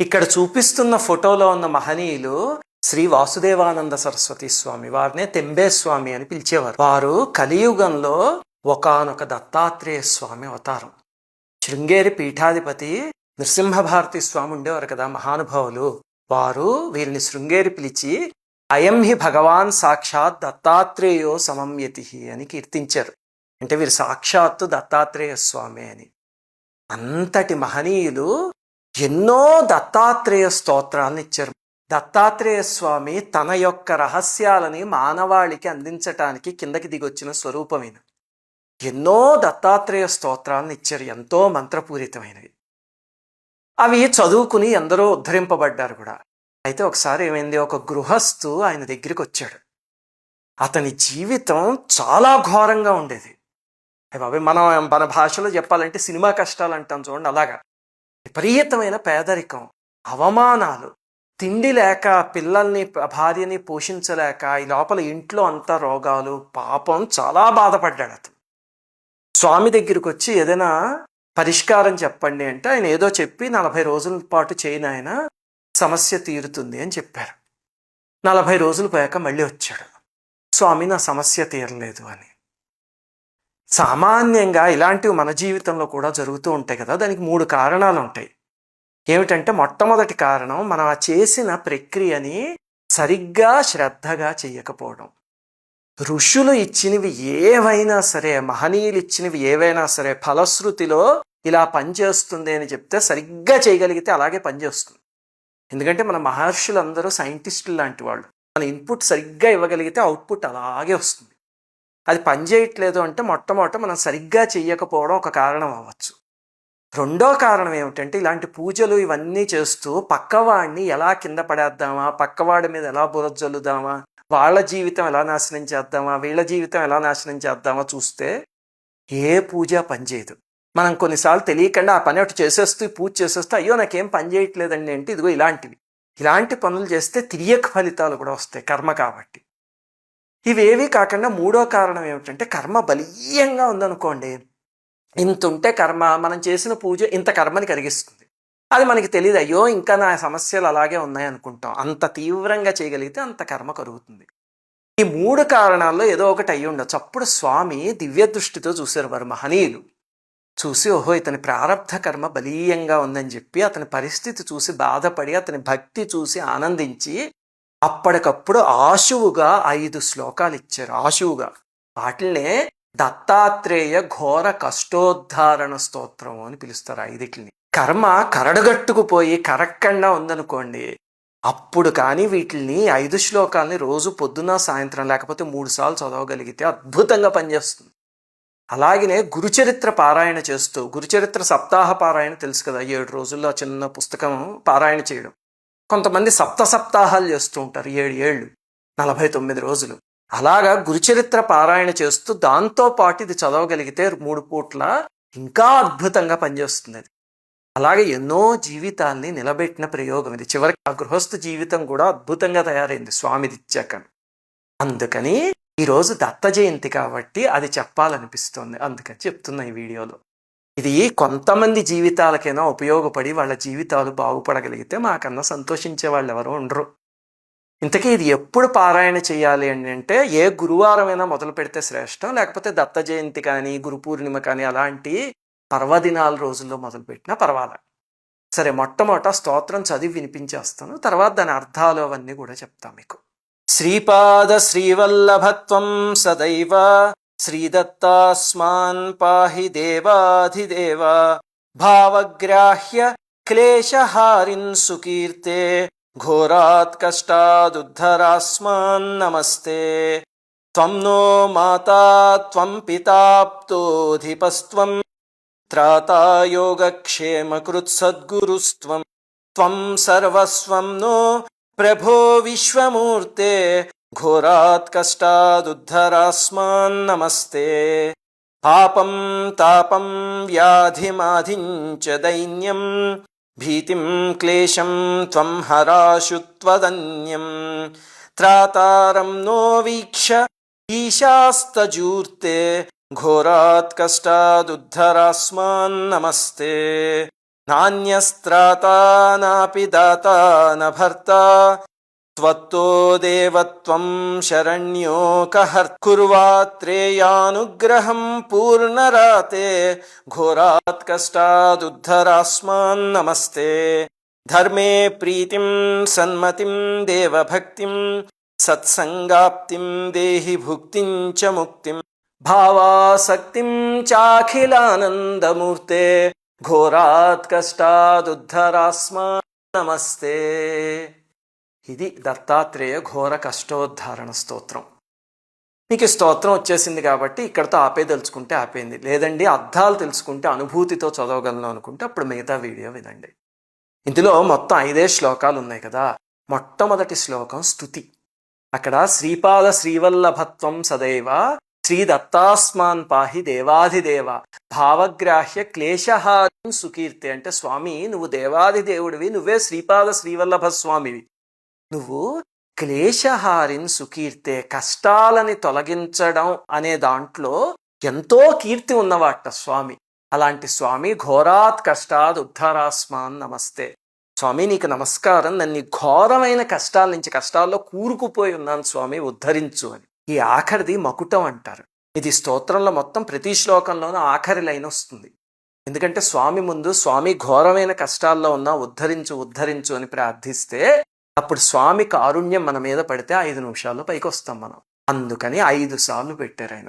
ఇక్కడ చూపిస్తున్న ఫోటోలో ఉన్న మహనీయులు శ్రీ వాసుదేవానంద సరస్వతి స్వామి వారినే తెంబే స్వామి అని పిలిచేవారు. వారు కలియుగంలో ఒకానొక దత్తాత్రేయ స్వామి అవతారం. శృంగేరి పీఠాధిపతి నృసింహభారతి స్వామి ఉండేవారు కదా మహానుభావులు. వారు వీరిని శృంగేరి పిలిచి అయం హి భగవాన్ సాక్షాత్ దత్తాత్రేయో సమమ్యతి అని కీర్తించారు. అంటే వీరు సాక్షాత్తు దత్తాత్రేయ స్వామి అని. అంతటి మహనీయులు ఎన్నో దత్తాత్రేయ స్తోత్రాలను ఇచ్చారు. దత్తాత్రేయ స్వామి తన యొక్క రహస్యాలని మానవాళికి అందించటానికి కిందకి దిగొచ్చిన స్వరూపమైన ఎన్నో దత్తాత్రేయ స్తోత్రాలను ఇచ్చారు. ఎంతో మంత్రపూరితమైనవి. అవి చదువుకుని ఎందరో ఉద్ధరింపబడ్డారు కూడా. అయితే ఒకసారి ఏమైంది? ఒక గృహస్థు ఆయన దగ్గరికి వచ్చాడు. అతని జీవితం చాలా ఘోరంగా ఉండేది. అయ్య బాబాయ్ మనం మన భాషలో చెప్పాలంటే సినిమా కష్టాలు అంటాం చూడండి అలాగా. విపరీతమైన పేదరికం అవమానాలు. తిండి లేక పిల్లల్ని భార్యని పోషించలేక ఈ లోపల ఇంట్లో అంతా రోగాలు పాపం చాలా బాధపడ్డాడు అతను. స్వామి దగ్గరికి వచ్చి ఏదైనా పరిష్కారం చెప్పండి అంటే ఆయన ఏదో చెప్పి నలభై రోజుల పాటు చేయని ఆయన సమస్య తీరుతుంది అని చెప్పారు. నలభై రోజులు పోయాక మళ్ళీ వచ్చాడు. స్వామి నా సమస్య తీరలేదు అని. సామాన్యంగా ఇలాంటివి మన జీవితంలో కూడా జరుగుతూ ఉంటాయి కదా దానికి మూడు కారణాలు ఉంటాయి. ఏమిటంటే మొట్టమొదటి కారణం మనం ఆ చేసిన ప్రక్రియని సరిగ్గా శ్రద్ధగా చేయకపోవడం. ఋషులు ఇచ్చినవి ఏవైనా సరే మహనీయులు ఇచ్చినవి ఏవైనా సరే ఫలశ్రుతిలో ఇలా పనిచేస్తుంది అని చెప్తే సరిగ్గా చేయగలిగితే అలాగే పనిచేస్తుంది. ఎందుకంటే మన మహర్షులందరూ సైంటిస్టులు లాంటి వాళ్ళు. మన ఇన్పుట్ సరిగ్గా ఇవ్వగలిగితే అవుట్పుట్ అలాగే వస్తుంది. అది పనిచేయట్లేదు అంటే మొట్టమొదట మనం సరిగ్గా చేయకపోవడం ఒక కారణం అవ్వచ్చు. రెండో కారణం ఏమిటంటే ఇలాంటి పూజలు ఇవన్నీ చేస్తూ పక్కవాడిని ఎలా కింద పడేద్దామా? పక్కవాడి మీద ఎలా బురజల్లుదామా వాళ్ళ జీవితం ఎలా నాశనం చేద్దామా? వీళ్ళ జీవితం ఎలా నాశనం చేద్దామా? చూస్తే ఏ పూజ పనిచేయదు మనం కొన్నిసార్లు తెలియకుండా ఆ పని ఒకటి చేసేస్తూ ఈ పూజ చేసేస్తూ అయ్యో నాకేం పని చేయట్లేదండి అంటే ఇదిగో ఇలాంటివి. ఇలాంటి పనులు చేస్తే తిరియక ఫలితాలు కూడా వస్తాయి కర్మ కాబట్టి. ఇవేవి కాకుండా మూడో కారణం ఏమిటంటే కర్మ బలీయంగా ఉందనుకోండి ఇంత ఉంటే కర్మ మనం చేసిన పూజ ఇంత కర్మని కలిగిస్తుంది. అది మనకి తెలియదు అయ్యో ఇంకా నా సమస్యలు అలాగే ఉన్నాయి అనుకుంటాం. అంత తీవ్రంగా చేయగలిగితే అంత కర్మ కరుగుతుంది ఈ మూడు కారణాల్లో ఏదో ఒకటి అయ్యి ఉండొచ్చు. అప్పుడు స్వామి దివ్య దృష్టితో చూశారు వారు మహనీయులు. చూసి ఓహో ఇతని ప్రారంధ కర్మ బలీయంగా ఉందని చెప్పి అతని పరిస్థితి చూసి బాధపడి అతని భక్తి చూసి ఆనందించి అప్పటికప్పుడు ఆశువుగా ఐదు శ్లోకాలు ఇచ్చారు. ఆశువుగా. వాటినే దత్తాత్రేయ ఘోర కష్టోద్ధారణ స్తోత్రం అని పిలుస్తారు ఐదిటిని కర్మ కరడగట్టుకుపోయి కరక్కండా ఉందనుకోండి అప్పుడు కానీ వీటిని ఐదు శ్లోకాలని రోజు పొద్దున సాయంత్రం లేకపోతే మూడు సార్లు చదవగలిగితే అద్భుతంగా పనిచేస్తుంది. అలాగనే గురుచరిత్ర పారాయణ చేస్తూ గురుచరిత్ర సప్తాహ పారాయణ తెలుసు కదా ఏడు రోజుల్లో చిన్న పుస్తకం పారాయణ చేయడం. కొంతమంది సప్త సప్తాహాలు చేస్తూ ఉంటారు ఏడు ఏళ్ళు నలభై తొమ్మిది రోజులు. అలాగా గురుచరిత్ర పారాయణ చేస్తూ దాంతో పాటు ఇది చదవగలిగితే మూడు పూట్ల ఇంకా అద్భుతంగా పనిచేస్తుంది అది. అలాగే ఎన్నో జీవితాల్ని నిలబెట్టిన ప్రయోగం ఇది. చివరికి ఆ గృహస్థ జీవితం కూడా అద్భుతంగా తయారైంది స్వామిదిచ్చాక అందుకని ఈరోజు దత్త జయంతి కాబట్టి అది చెప్పాలనిపిస్తోంది. అందుకని చెప్తున్నా ఈ వీడియోలో. ఇది కొంతమంది జీవితాలకైనా ఉపయోగపడి వాళ్ళ జీవితాలు బాగుపడగలిగితే మాకన్నా సంతోషించే వాళ్ళు ఎవరో ఉండరు. ఇంతకీ ఇది ఎప్పుడు పారాయణ చేయాలి అని అంటే ఏ గురువారమైనా మొదలు పెడితే శ్రేష్టం లేకపోతే దత్త జయంతి కానీ గురు పూర్ణిమ కానీ అలాంటి పర్వదినాల రోజుల్లో మొదలుపెట్టినా పర్వాలే. సరే మొట్టమొదట స్తోత్రం చదివి వినిపించేస్తాను. తర్వాత దాని అర్థాలు అవన్నీ కూడా చెప్తాం మీకు. శ్రీపాద శ్రీవల్లభత్వం సదైవ శ్రీదత్తాస్మాన్ పాహి దేవాధిదేవ భావగ్రాహ్య క్లేశహారిన్ సుకీర్తే ఘోరాత్ కష్టాదుద్ధరాస్మాన్ నమస్తే త్వం నో మాతా త్వం పితాప్తోధిపస్త్వం త్రాతా యోగక్షేమకృత్సద్గురుస్త్వం త్వం సర్వస్వం నో ప్రభో విశ్వమూర్తే ఘోరాత్ కష్టాదుద్ధరాస్మాన్ నమస్తే పాపం తాపం వ్యాధిమాధించ దైన్యం భీతిం క్లేశం త్వం హరాశుత్వదన్యం త్రాతారం నో వీక్ష ఈశాస్తజూర్తే ఘోరాత్ కష్టాదుద్ధరాస్మాన్ నమస్తే. నాణ్యస్త్రాతా నాపి దాతా న భర్త త్వత్తో దేవత్వం శరణ్యో కహర్ కుర్వాత్రేయానుగ్రహం పూర్ణరాతే ఘోరాత్ కష్టాదుద్ధరాస్మాన్ నమస్తే ధర్మే ప్రీతిం సన్మతిం దేవభక్తిం సత్సంగాప్తిం దేహి భుక్తిం చ ముక్తిం భావాసక్తిం చాఖిలానందమూర్తే ఘోరాత్ కష్టాదుద్ధరాస్మా నమస్తే ఇది దత్తాత్రేయ ఘోర కష్టోద్ధారణ స్తోత్రం. మీకు ఈ స్తోత్రం వచ్చేసింది కాబట్టి ఇక్కడతో ఆపేదలుచుకుంటే ఆపేయింది లేదండి అర్థాలు తెలుసుకుంటే అనుభూతితో చదవగలను అనుకుంటే అప్పుడు మిగతా వీడియో వినండి. ఇందులో మొత్తం ఐదే శ్లోకాలు ఉన్నాయి కదా. మొట్టమొదటి శ్లోకం స్తుతి. అక్కడ శ్రీపాద శ్రీవల్లభత్వం సదైవ శ్రీ దత్తాస్మాన్ పాహి దేవాధిదేవ భావగ్రాహ్య క్లేశహారం సుకీర్తి అంటే స్వామి నువ్వు దేవాది దేవుడివి నువ్వే శ్రీపాద శ్రీవల్లభ స్వామివి నువ్వు క్లేశహారిన్ సుకీర్తే కష్టాలని తొలగించడం అనే దాంట్లో ఎంతో కీర్తి ఉన్నవాట స్వామి. అలాంటి స్వామి ఘోరాత్ కష్టాద్ ఉద్ధారాస్మాన్ నమస్తే. స్వామి నీకు నమస్కారం. నన్ను ఘోరమైన కష్టాల నుంచి కష్టాల్లో కూరుకుపోయి ఉన్నాను స్వామి ఉద్ధరించు అని. ఈ ఆఖరిది మకుటం అంటారు. ఇది స్తోత్రంలో మొత్తం ప్రతి శ్లోకంలోనూ ఆఖరి లైన్ వస్తుంది. ఎందుకంటే స్వామి ముందు స్వామి ఘోరమైన కష్టాల్లో ఉన్నా ఉద్ధరించు ఉద్ధరించు అని ప్రార్థిస్తే అప్పుడు స్వామి కారుణ్యం మన మీద పడితే ఐదు నిమిషాల్లో పైకి వస్తాం మనం. అందుకని ఐదు సార్లు పెట్టారు ఆయన.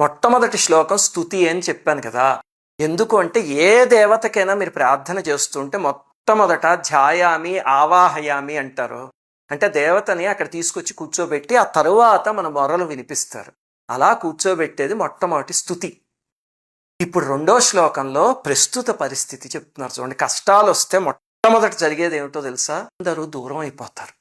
మొట్టమొదటి శ్లోకం స్థుతి అని చెప్పాను కదా. ఎందుకు అంటే ఏ దేవతకైనా మీరు ప్రార్థన చేస్తుంటే మొట్టమొదట ధ్యాయామి ఆవాహయామి అంటారు. అంటే దేవతని అక్కడ తీసుకొచ్చి కూర్చోబెట్టి ఆ తరువాత మన మొరలు వినిపిస్తారు. అలా కూర్చోబెట్టేది మొట్టమొదటి స్థుతి ఇప్పుడు రెండో శ్లోకంలో ప్రస్తుత పరిస్థితి చెప్తున్నారు చూడండి. కష్టాలు వస్తే మొట్టమొదట జరిగేది ఏమిటో తెలుసా? అందరూ దూరం అయిపోతారు.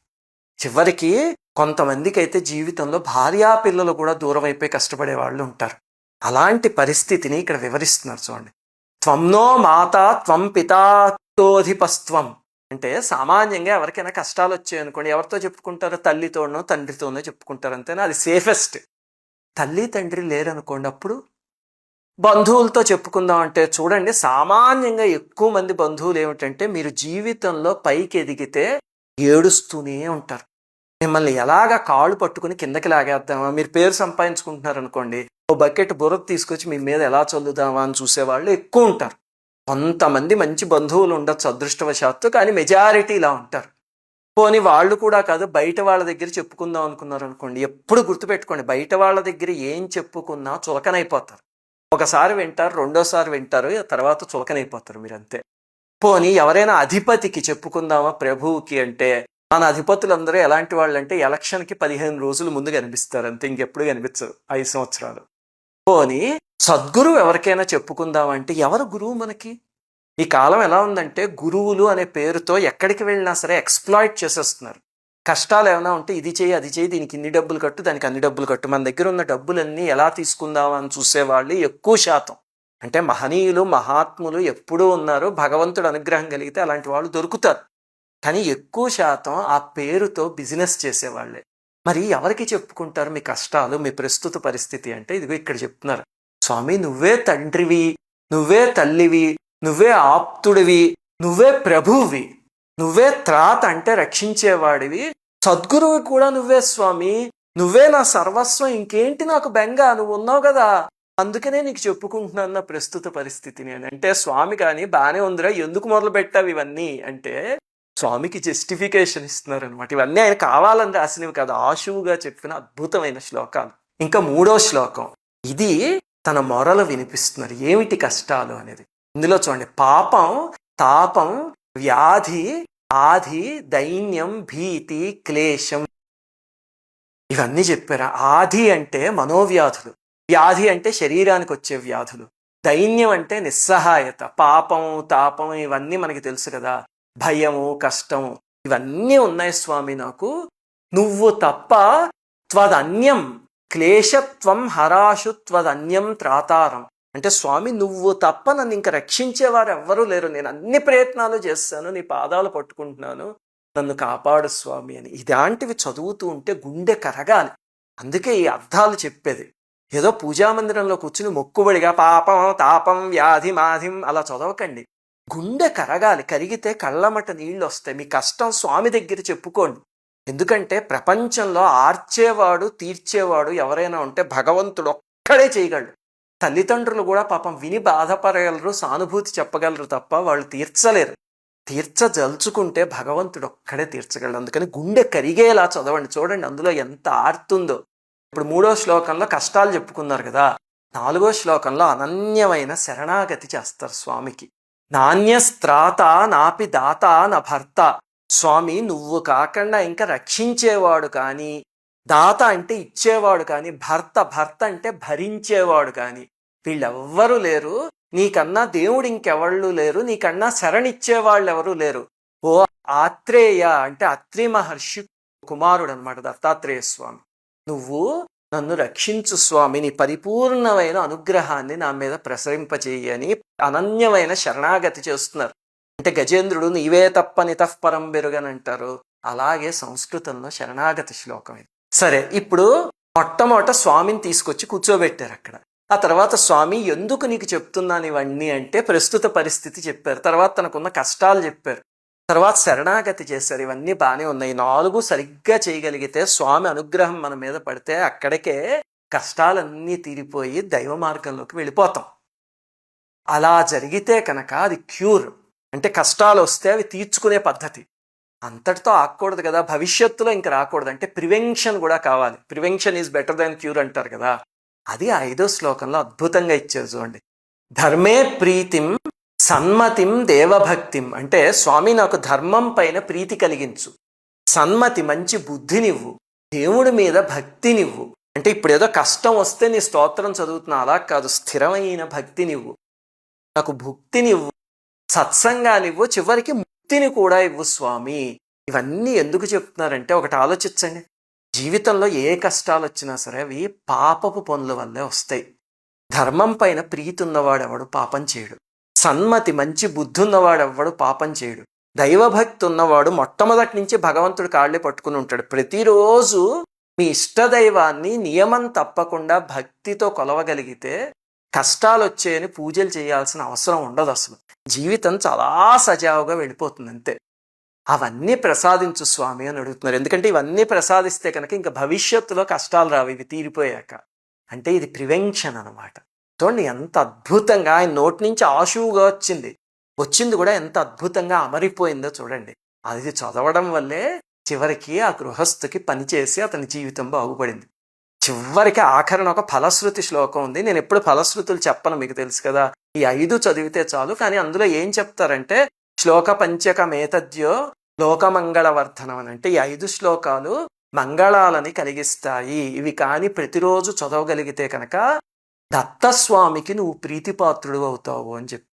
చివరికి కొంతమందికి అయితే జీవితంలో భార్యా పిల్లలు కూడా దూరం అయిపోయి కష్టపడే వాళ్ళు ఉంటారు. అలాంటి పరిస్థితిని ఇక్కడ వివరిస్తున్నారు చూడండి. త్వంనో మాత త్వం పితాతోధిపస్త్వం అంటే సామాన్యంగా ఎవరికైనా కష్టాలు వచ్చాయి అనుకోండి ఎవరితో చెప్పుకుంటారో? తల్లితోనో తండ్రితోనో చెప్పుకుంటారు. అంతేనా? అది సేఫెస్ట్. తల్లి తండ్రి లేరనుకోండి అప్పుడు బంధువులతో చెప్పుకుందాం అంటే చూడండి సామాన్యంగా ఎక్కువ మంది బంధువులు ఏమిటంటే మీరు జీవితంలో పైకి ఎదిగితే ఏడుస్తూనే ఉంటారు. మిమ్మల్ని ఎలాగ కాళ్ళు పట్టుకుని కిందకి లాగేద్దామా? మీరు పేరు సంపాదించుకుంటున్నారు అనుకోండి ఓ బకెట్ బుర్ర తీసుకొచ్చి మీ మీద ఎలా చల్లుదామా అని చూసేవాళ్ళు ఎక్కువ ఉంటారు. కొంతమంది మంచి బంధువులు ఉండొచ్చు అదృష్టవశాత్తు కానీ మెజారిటీ ఇలా ఉంటారు. పోనీ వాళ్ళు కూడా కాదు బయట వాళ్ళ దగ్గర చెప్పుకుందాం అనుకున్నారు అనుకోండి ఎప్పుడు గుర్తుపెట్టుకోండి బయట వాళ్ళ దగ్గర ఏం చెప్పుకున్నా చులకనైపోతారు. ఒకసారి వింటారు రెండోసారి వింటారు తర్వాత చులకనైపోతారు మీరు అంతే పోనీ ఎవరైనా అధిపతికి చెప్పుకుందామా ప్రభువుకి అంటే మన అధిపతులందరూ ఎలాంటి వాళ్ళు అంటే ఎలక్షన్కి పదిహేను రోజులు ముందు కనిపిస్తారు అంతే ఇంకెప్పుడు కనిపించరు ఐదు సంవత్సరాలు. పోనీ సద్గురువు ఎవరికైనా చెప్పుకుందామంటే ఎవరు గురువు మనకి? ఈ కాలం ఎలా ఉందంటే గురువులు అనే పేరుతో ఎక్కడికి వెళ్ళినా సరే ఎక్స్ప్లాయిట్ చేసేస్తున్నారు. కష్టాలు ఏమైనా ఉంటే ఇది చేయి అది చేయి దీనికి ఇన్ని డబ్బులు కట్టు దానికి అన్ని డబ్బులు కట్టు. మన దగ్గర ఉన్న డబ్బులన్నీ ఎలా తీసుకుందామని చూసేవాళ్ళు ఎక్కువ శాతం. అంటే మహనీయులు మహాత్ములు ఎప్పుడూ ఉన్నారు భగవంతుడు అనుగ్రహం కలిగితే అలాంటి వాళ్ళు దొరుకుతారు. కానీ ఎక్కువ శాతం ఆ పేరుతో బిజినెస్ చేసేవాళ్ళే. మరి ఎవరికి చెప్పుకుంటారు మీ కష్టాలు మీ ప్రస్తుత పరిస్థితి అంటే? ఇదిగో ఇక్కడ చెప్తున్నారు. స్వామి నువ్వే తండ్రివి నువ్వే తల్లివి నువ్వే ఆప్తుడివి నువ్వే ప్రభువి నువ్వే త్రాత అంటే రక్షించేవాడివి. సద్గురువు కూడా నువ్వే స్వామి. నువ్వే నా సర్వస్వం. ఇంకేంటి నాకు బెంగ? నువ్వు ఉన్నావు కదా. అందుకనే నీకు చెప్పుకుంటున్నాను నా ప్రస్తుత పరిస్థితి నేను. అంటే స్వామి కానీ బాగానే ఉందిరా. ఎందుకు మొదలు పెట్టావు ఇవన్నీ? అంటే స్వామికి జస్టిఫికేషన్ ఇస్తున్నారు అనమాట ఇవన్నీ ఆయన కావాలని రాసినవి కదా. ఆశువుగా చెప్పిన అద్భుతమైన శ్లోకాలు. ఇంకా మూడో శ్లోకం. ఇది తన మొరలు వినిపిస్తున్నారు. ఏమిటి కష్టాలు అనేది? ఇందులో చూడండి. పాపం తాపం వ్యాధి ఆది దైన్యం భీతి క్లేశం. ఇవన్నీ చెప్పారు? ఆది అంటే మనోవ్యాధులు. వ్యాధి అంటే శరీరానికి వచ్చే వ్యాధులు. దైన్యం అంటే నిస్సహాయత పాపం తాపం ఇవన్నీ మనకి తెలుసు కదా. భయము కష్టము ఇవన్నీ ఉన్నాయి స్వామి నాకు. నువ్వు తప్ప త్వదన్యం క్లేశత్వం హరాశు త్వదన్యం త్రాతారం. అంటే స్వామి నువ్వు తప్ప నన్ను ఇంకా రక్షించేవారు ఎవ్వరూ లేరు. నేను అన్ని ప్రయత్నాలు చేస్తాను. నీ పాదాలు పట్టుకుంటున్నాను. నన్ను కాపాడు స్వామి అని. ఇలాంటివి చదువుతూ ఉంటే గుండె కరగాలి. అందుకే ఈ అర్థాలు చెప్పేది. ఏదో పూజా మందిరంలో కూర్చుని మొక్కుబడిగా పాపం తాపం వ్యాధి మాధిం అలా చదవకండి. గుండె కరగాలి. కరిగితే కళ్ళమట నీళ్ళు వస్తాయి మీ కష్టం స్వామి దగ్గర చెప్పుకోండి. ఎందుకంటే ప్రపంచంలో ఆర్చేవాడు తీర్చేవాడు ఎవరైనా ఉంటే భగవంతుడు ఒక్కడే చేయగలడు. తల్లిదండ్రులు కూడా పాపం విని బాధపడగలరు సానుభూతి చెప్పగలరు తప్ప వాళ్ళు తీర్చలేరు. తీర్చదలుచుకుంటే భగవంతుడు ఒక్కడే తీర్చగలడు. అందుకని గుండె కరిగేలా చదవండి. చూడండి అందులో ఎంత ఆర్తుందో. ఇప్పుడు మూడో శ్లోకంలో కష్టాలు చెప్పుకున్నారు కదా. నాలుగో శ్లోకంలో అనన్యమైన శరణాగతి చేస్తారు స్వామికి. నాణ్యస్త్రాత నాపి దాత నా భర్త. స్వామి నువ్వు కాకుండా ఇంకా రక్షించేవాడు కానీ దాత అంటే ఇచ్చేవాడు కానీ భర్త భర్త అంటే భరించేవాడు కానీ వీళ్ళెవ్వరూ లేరు. నీకన్నా దేవుడు ఇంకెవళ్ళు లేరు. నీకన్నా శరణిచ్చేవాళ్ళు ఎవరు లేరు. ఓ ఆత్రేయ అంటే అత్రి మహర్షి కుమారుడు అనమాట దత్తాత్రేయ స్వామి. నువ్వు నన్ను రక్షించు స్వామి. నీ పరిపూర్ణమైన అనుగ్రహాన్ని నా మీద ప్రసరింపచేయని అనన్యమైన శరణాగతి చేస్తున్నారు. అంటే గజేంద్రుడు నీవే తప్పని నితఃపరం బెరుగనంటారు. అలాగే సంస్కృతంలో శరణాగతి శ్లోకం ఇది. సరే ఇప్పుడు మొట్టమొదట స్వామిని తీసుకొచ్చి కూర్చోబెట్టారు అక్కడ. ఆ తర్వాత స్వామి ఎందుకు నీకు చెప్తున్నాను ఇవన్నీ అంటే ప్రస్తుత పరిస్థితి చెప్పారు. తర్వాత తనకున్న కష్టాలు చెప్పారు. తర్వాత శరణాగతి చేశారు. ఇవన్నీ బాగానే ఉన్నాయి. నాలుగు సరిగ్గా చేయగలిగితే స్వామి అనుగ్రహం మన మీద పడితే అక్కడికే కష్టాలన్నీ తీరిపోయి దైవ మార్గంలోకి వెళ్ళిపోతాం. అలా జరిగితే కనుక అది క్యూర్. అంటే కష్టాలు వస్తే అవి తీర్చుకునే పద్ధతి. అంతటితో ఆకూడదు కదా. భవిష్యత్తులో ఇంక రాకూడదు. అంటే ప్రివెన్షన్ కూడా కావాలి. Prevention is better than cure అంటారు కదా. అది ఐదో శ్లోకంలో అద్భుతంగా ఇచ్చారు చూడండి. ధర్మే ప్రీతిం సన్మతిం దేవభక్తిం. అంటే స్వామి నాకు ధర్మం పైన ప్రీతి కలిగించు. సన్మతి మంచి బుద్ధినివ్వు. దేవుడి మీద భక్తినివ్వు. అంటే ఇప్పుడు ఏదో కష్టం వస్తే నీ స్తోత్రం చదువుతున్నా అలా కాదు. స్థిరమైన భక్తినివ్వు. నాకు భుక్తినివ్వు. సత్సంగానివ్వు. చివరికి ముక్తిని కూడా ఇవ్వు స్వామి. ఇవన్నీ ఎందుకు చెప్తున్నారంటే ఒకటి ఆలోచించండి. జీవితంలో ఏ కష్టాలు వచ్చినా సరే అవి పాపపు పనుల వల్లే వస్తాయి. ధర్మం పైన ప్రీతి ఉన్నవాడెవడు పాపం చేయడు. సన్మతి మంచి బుద్ధి ఉన్నవాడెవ్వడు పాపం చేయడు. దైవభక్తి ఉన్నవాడు మొట్టమొదటి నుంచి భగవంతుడు కాళ్ళే పట్టుకుని ఉంటాడు. ప్రతిరోజు మీ ఇష్టదైవాన్ని నియమం తప్పకుండా భక్తితో కొలవగలిగితే కష్టాలు వచ్చాయని పూజలు చేయాల్సిన అవసరం ఉండదు అసలు. జీవితం చాలా సజావుగా వెళ్ళిపోతుంది అంతే. అవన్నీ ప్రసాదించు స్వామి అని అడుగుతున్నారు. ఎందుకంటే ఇవన్నీ ప్రసాదిస్తే కనుక ఇంకా భవిష్యత్తులో కష్టాలు రావు ఇవి తీరిపోయాక. అంటే ఇది ప్రివెన్షన్ అనమాట చూడండి ఎంత అద్భుతంగా ఆయన నోటి నుంచి ఆశువుగా వచ్చింది. వచ్చింది కూడా ఎంత అద్భుతంగా అమరిపోయిందో చూడండి. అది చదవడం వల్లే చివరికి ఆ గృహస్థుకి పనిచేసి అతని జీవితం బాగుపడింది. చివరికి ఆఖరణ ఒక ఫలశ్రుతి శ్లోకం ఉంది. నేను ఎప్పుడు ఫలశ్రుతులు చెప్పను మీకు తెలుసు కదా. ఈ ఐదు చదివితే చాలు. కానీ అందులో ఏం చెప్తారంటే శ్లోక పంచక మేతద్యో లోకమంగళవర్ధనం అని అంటే ఈ ఐదు శ్లోకాలు మంగళాలని కలిగిస్తాయి. ఇవి కానీ ప్రతిరోజు చదవగలిగితే కనుక దత్తస్వామికి నువ్వు ప్రీతిపాత్రుడు అవుతావు అని చెప్పి.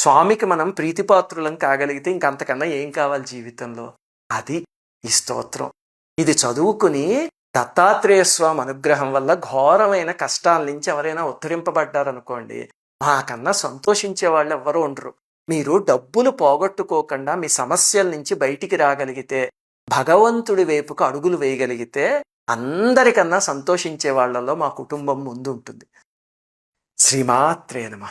స్వామికి మనం ప్రీతిపాత్రులం కాగలిగితే ఇంకంతకన్నా ఏం కావాలి జీవితంలో? అది ఈ స్తోత్రం. ఇది చదువుకుని దత్తాత్రేయ స్వామి అనుగ్రహం వల్ల ఘోరమైన కష్టాల నుంచి ఎవరైనా ఉత్తరింపబడ్డారనుకోండి మాకన్నా సంతోషించే వాళ్ళు ఎవ్వరూ ఉండరు. మీరు డబ్బులు పోగొట్టుకోకుండా మీ సమస్యల నుంచి బయటికి రాగలిగితే భగవంతుడి వైపుకు అడుగులు వేయగలిగితే అందరికన్నా సంతోషించే వాళ్ళలో మా కుటుంబం ముందు ఉంటుంది శ్రీమాత్రే నమ.